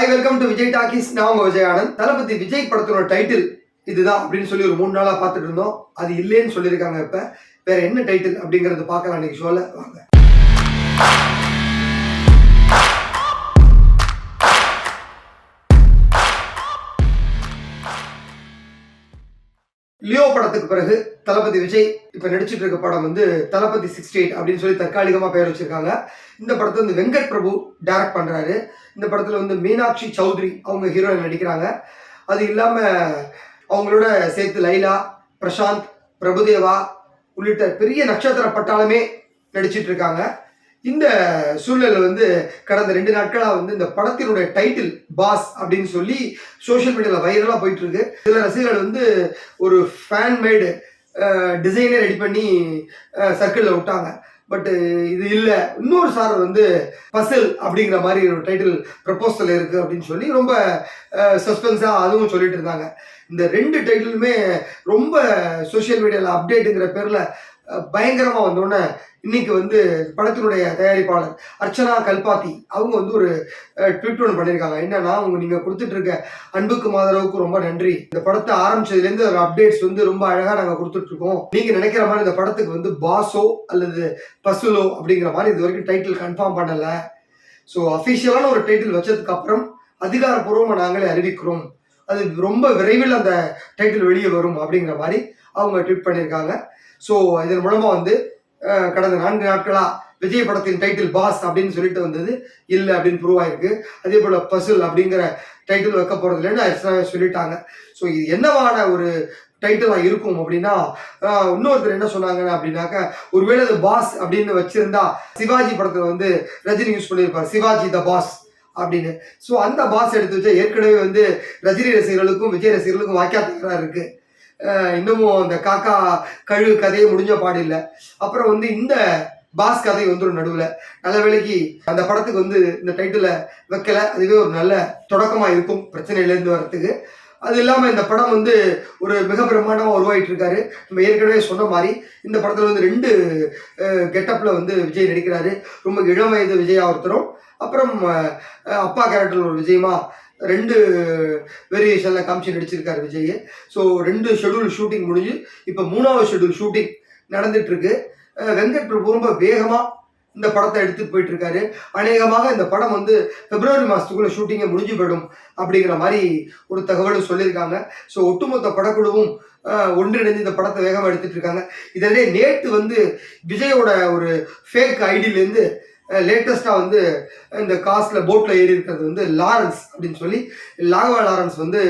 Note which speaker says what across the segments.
Speaker 1: Hi welcome to Vijay talkies நான் உங்க விஜயானந்த் தளபதி விஜய் படத்தோட டைட்டில் இதுதான் அப்படின்னு சொல்லி ஒரு மூணு நாளா பார்த்துட்டு இருந்தோம். அது இல்லைன்னு சொல்லியிருக்காங்க இப்போ. வேற என்ன டைட்டில் அப்படிங்கறது பார்க்கலாம். இன்னைக்கு ஷோல வாங்க. லியோ படத்துக்கு பிறகு தளபதி விஜய் இப்ப நடிச்சிட்டு இருக்க படம் வந்து தளபதி சிக்ஸ்டி எயிட் அப்படின்னு சொல்லி தற்காலிகமா பெயர் வச்சிருக்காங்க. இந்த படத்தை வந்து வெங்கட் பிரபு டைரக்ட் பண்றாரு. இந்த படத்துல வந்து மீனாட்சி சௌத்ரி அவங்க ஹீரோயின் நடிக்கிறாங்க. அது இல்லாம அவங்களோட சேர்த்து லைலா பிரசாந்த் பிரபுதேவா உள்ளிட்ட பெரிய நட்சத்திர பட்டாளமே நடிச்சிட்டு இருக்காங்க. இந்த சூழ்நிலை வந்து கடந்த ரெண்டு நாட்களாக வந்து இந்த படத்தினுடைய டைட்டில் பாஸ் அப்படின்னு சொல்லி சோஷியல் மீடியாவில் வைரலாக போயிட்டு இருக்கு சில ரசிகர்கள் வந்து ஒரு ஃபேன் மேடு டிசைனே ரெடி பண்ணி சர்க்கிளில் விட்டாங்க. பட்டு இது இல்லை. இன்னொரு சார் வந்து பசில் அப்படிங்கிற மாதிரி ஒரு டைட்டில் ப்ரப்போசல் இருக்கு அப்படின்னு சொல்லி ரொம்ப சஸ்பென்ஸாக அதுவும் சொல்லிட்டு இருந்தாங்க. இந்த ரெண்டு டைட்டிலுமே ரொம்ப சோஷியல் மீடியாவில் அப்டேட்டுங்கிற பேரில் பயங்கரமாக வந்தோடனே இன்னைக்கு வந்து படத்தினுடைய தயாரிப்பாளர் அர்ச்சனா கல்பாத்தி அவங்க வந்து ஒரு ட்விட் ஒன்று பண்ணியிருக்காங்க. என்னன்னா அவங்க நீங்கள் கொடுத்துட்டு இருக்க அன்புக்கு மாதரவுக்கு ரொம்ப நன்றி. இந்த படத்தை ஆரம்பிச்சதுலேருந்து ஒரு அப்டேட்ஸ் வந்து ரொம்ப அழகாக நாங்கள் கொடுத்துட்டு இருக்கோம் நினைக்கிற மாதிரி இந்த படத்துக்கு வந்து பாஸோ அல்லது பசுலோ அப்படிங்கிற மாதிரி இது வரைக்கும் டைட்டில் கன்ஃபார்ம் பண்ணலை. ஸோ அஃபிஷியலான ஒரு டைட்டில் வச்சதுக்கு அப்புறம் அதிகாரப்பூர்வமாக நாங்களே அறிவிக்கிறோம். அது ரொம்ப விரைவில் அந்த டைட்டில் வெளியே வரும் அப்படிங்கிற மாதிரி அவங்க ட்வீட் பண்ணியிருக்காங்க. ஸோ இதன் மூலமாக வந்து கடந்த நான்கு நாட்களாக விஜய் படத்தின் டைட்டில் பாஸ் அப்படின்னு சொல்லிட்டு வந்தது. இல்லை அப்படின்னு ப்ரூவ் ஆயிருக்கு. அதே போல் பசுல் அப்படிங்கிற டைட்டில் வைக்க போகிறது இல்லைன்னு சொல்லிட்டாங்க. ஸோ இது என்னவான ஒரு டைட்டிலாக இருக்கும் அப்படின்னா இன்னொருத்தர் என்ன சொன்னாங்க அப்படின்னாக்க ஒருவேளை அது பாஸ் அப்படின்னு வச்சிருந்தா சிவாஜி படத்தில் வந்து ரஜினி யூஸ் பண்ணியிருப்பார். சிவாஜி த பாஸ் அப்படின்னு. ஸோ அந்த பாஸ் எடுத்து வச்சா ஏற்கனவே வந்து ரஜினி ரசிகர்களுக்கும் விஜய் ரசிகர்களுக்கும் வாக்கியா தகராறு இன்னமும் அந்த காக்கா கழு கதையை முடிஞ்ச பாடு இல்லை. அப்புறம் வந்து இந்த பாஸ் கதை வந்துடும் நடுவில். நல்ல வேலைக்கு அந்த படத்துக்கு வந்து இந்த டைட்டிலை வைக்கல. அதுவே ஒரு நல்ல தொடக்கமாக இருக்கும் பிரச்சனையிலேருந்து வரத்துக்கு அது இல்லாமல் இந்த படம் வந்து ஒரு மிக பிரம்மாண்டமாக உருவாகிட்டு இருக்காரு நம்ம ஏற்கனவே சொன்ன மாதிரி இந்த படத்தில் வந்து ரெண்டு கெட்டப்பில் வந்து விஜய் நடிக்கிறாரு. ரொம்ப இளம் வயது விஜயா ஒருத்தரும் அப்புறம் அப்பா கேரக்டர் ஒரு விஜயமா ரெண்டு வேரியேஷனில் காமிச்சு நடிச்சிருக்காரு விஜய் ஸோ ரெண்டு ஷெடியூல் ஷூட்டிங் முடிஞ்சு இப்போ மூணாவது ஷெட்யூல் ஷூட்டிங் நடந்துட்டு இருக்கு வெங்கட் பிரபு ரொம்ப வேகமாக இந்த படத்தை எடுத்துட்டு போயிட்டு இருக்காரு அநேகமாக இந்த படம் வந்து பிப்ரவரி மாதத்துக்குள்ளே ஷூட்டிங்கை முடிஞ்சு போயிடும் அப்படிங்கிற மாதிரி ஒரு தகவலும் சொல்லியிருக்காங்க. ஸோ ஒட்டுமொத்த படக்குழுவும் ஒன்றிணைந்து இந்த படத்தை வேகமாக எடுத்துட்டு இருக்காங்க இதனிடையே நேற்று வந்து விஜயோட ஒரு ஃபேக் ஐடியிலேருந்து லேட்டஸ்ட்டாக வந்து இந்த காஸ்ட்ல போட்டில் ஏறி இருக்கிறது வந்து லாரன்ஸ் அப்படின்னு சொல்லி லாகவா லாரன்ஸ் வந்து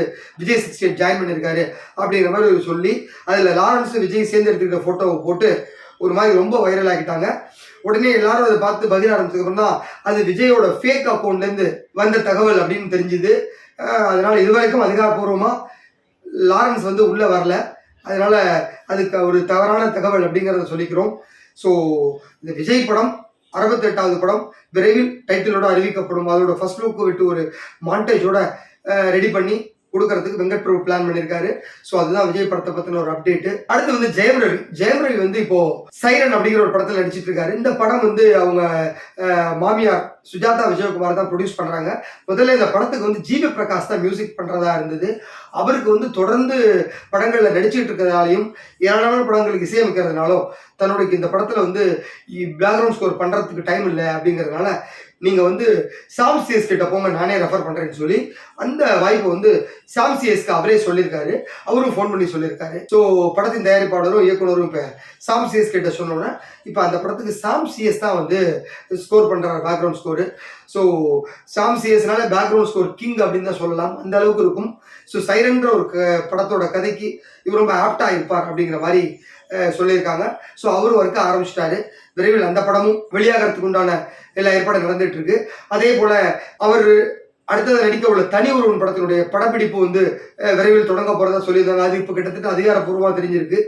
Speaker 1: விஜய் சிக்ஸ்டி எயிட் ஜாயின் பண்ணியிருக்காரு அப்படிங்கிற மாதிரி சொல்லி அதில் லாரன்ஸ் விஜய் சேர்ந்து எடுத்துக்கிட்ட ஃபோட்டோவை போட்டு ஒரு மாதிரி ரொம்ப வைரல் ஆகிட்டாங்க உடனே எல்லாரும் அதை பார்த்து பதில் ஆரம்பிச்சதுக்கப்புறம் தான் அது விஜயோட ஃபேக் அக்கௌண்ட்லேருந்து வந்த தகவல் அப்படின்னு தெரிஞ்சுது. அதனால் அதனால இது வரைக்கும் அதிகாரப்பூர்வமாக லாரன்ஸ் வந்து உள்ளே வரல. அதனால அதுக்கு ஒரு தவறான தகவல் அப்படிங்கிறத சொல்லிக்கிறோம். ஸோ இந்த விஜய் படம் அறுபத்தெட்டாவது படம். விரைவில் டைட்டிலோட அறிவிக்கப்படும். அதோட ஃபர்ஸ்ட் லுக்கு விட்டு ஒரு மாண்டேஜோட ரெடி பண்ணி கொடுக்கறதுக்கு வெங்கட் பிரபு பிளான் பண்ணியிருக்காரு ஸோ அதுதான் விஜய் படத்தை பத்தின ஒரு அப்டேட் அடுத்து வந்து ஜெயம் ரவி ஜெயம் ரவி வந்து இப்போ சைரன் அப்படிங்கிற ஒரு படத்தில் நடிச்சிட்டு இருக்காரு. இந்த படம் வந்து அவங்க மாமியார் சுஜாதா விஜயகுமார் தான் ப்ரொடியூஸ் பண்ணுறாங்க முதல்ல இந்த படத்துக்கு வந்து ஜிவி பிரகாஷ் தான் மியூசிக் பண்ணுறதா இருந்தது. அவருக்கு வந்து தொடர்ந்து படங்களில் நடிச்சுட்டு இருக்கிறதாலையும் ஏராளமான படங்களுக்கு இசையமைக்கிறதுனாலும் தன்னுடைய இந்த படத்தில் வந்து பேக்ரவுண்ட் ஸ்கோர் பண்ணுறதுக்கு டைம் இல்லை அப்படிங்கிறதுனால நீங்கள் வந்து சாம் சிஎஸ் கிட்ட போங்க நானே ரெஃபர் பண்ணுறேன்னு சொல்லி அந்த வாய்ப்பை வந்து சாம் சிஎஸ்க்கு அவரே சொல்லியிருக்காரு. அவரும் ஃபோன் பண்ணி சொல்லியிருக்காரு. ஸோ படத்தின் தயாரிப்பாளரும் இயக்குனரும் இப்போ சாம் சிஎஸ் கிட்ட சொன்னோன்னே இப்போ அந்த படத்துக்கு சாம் சிஎஸ் தான் வந்து ஸ்கோர் பண்ணுறாரு பேக்ரவுண்ட் ஸ்கோர் ஸோ சாம் சிஎஸ்னால பேக்ரவுண்ட் ஸ்கோர் கிங் அப்படின்னு தான் சொல்லலாம். அந்த அளவுக்கு இருக்கும். ஸோ சைரன்ற ஒரு க- படத்தோட கதைக்கு இவர் ரொம்ப ஆப்டாக இருப்பார் அப்படிங்கிற மாதிரி சொல்லியிருக்காங்க. ஸோ அவரும் ஒர்க்க ஆரம்பிச்சிட்டாரு. விரைவில் அந்த படமும் வெளியாகிறதுக்கு உண்டான எல்லா ஏற்பாடும் நடந்துட்டு இருக்கு. அதே போல அவர் அடுத்தது நடிக்க உள்ள தனி ஒருவன் படத்தினுடைய படப்பிடிப்பு வந்து விரைவில் தொடங்க போறதா சொல்லியிருந்தாங்க அது இப்போ கிட்டத்தட்ட அதிகாரப்பூர்வமாக தெரிஞ்சிருக்கு.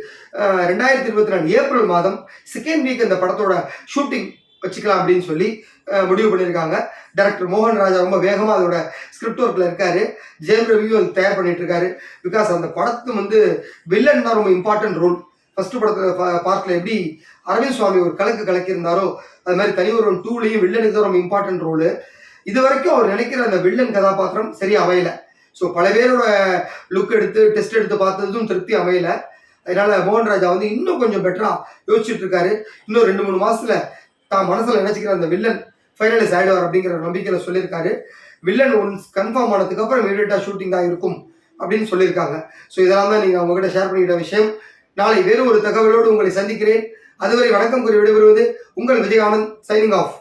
Speaker 1: ரெண்டாயிரத்தி இருபத்தி நாலு ஏப்ரல் மாதம் செகண்ட் வீக் இந்த படத்தோட ஷூட்டிங் வச்சுக்கலாம் அப்படின்னு சொல்லி முடிவு பண்ணியிருக்காங்க. டேரக்டர் மோகன் ராஜா ரொம்ப வேகமாக அதோட ஸ்கிரிப்ட் ஒர்க்கில் இருக்காரு. ஜெயம் ரவியும் அது தயார் பண்ணிட்டு இருக்காரு பிகாஸ் அந்த படத்து வந்து வில்லன் தான் ரொம்ப இம்பார்ட்டன்ட் ரோல் ஃபர்ஸ்ட் படத்தில் பார்ட்ல எப்படி அரவிந்த் சுவாமி ஒரு கலக்கு கலக்கியிருந்தாரோ அது மாதிரி தனி ஒருவன் டூலையும் வில்லனுக்கு தான் ரொம்ப இம்பார்ட்டன்ட் ரோலு இது வரைக்கும் அவர் நினைக்கிற அந்த வில்லன் கதாபாத்திரம் சரியா அமையல. ஸோ பல பேரோட லுக் எடுத்து டெஸ்ட் எடுத்து பார்த்ததும் திருப்தி அமையல. அதனால மோகன் ராஜா வந்து இன்னும் கொஞ்சம் பெட்டரா யோசிச்சுட்டு இருக்காரு. இன்னும் ரெண்டு மூணு மாசத்துல தான் மனசுல நினைச்சுக்கிற அந்த வில்லன் ஃபைனலைஸ் ஆயிடுவார் அப்படிங்கிற நம்பிக்கையில சொல்லியிருக்காரு. வில்லன் ஒன்ஸ் கன்ஃபார்ம் ஆனதுக்கு அப்புறம் இமீடியட்டா ஷூட்டிங் தான் இருக்கும் அப்படின்னு சொல்லியிருக்காங்க. ஸோ இதெல்லாம் தான் நீங்க அவங்ககிட்ட ஷேர் பண்ணிக்கிட்ட விஷயம். நாளை வேறு ஒரு தகவலோடு உங்களை சந்திக்கிறேன். அதுவரை வணக்கம் கூறி விடைபெறுவது உங்கள் விஜயானந்த் சைனிங் ஆஃப்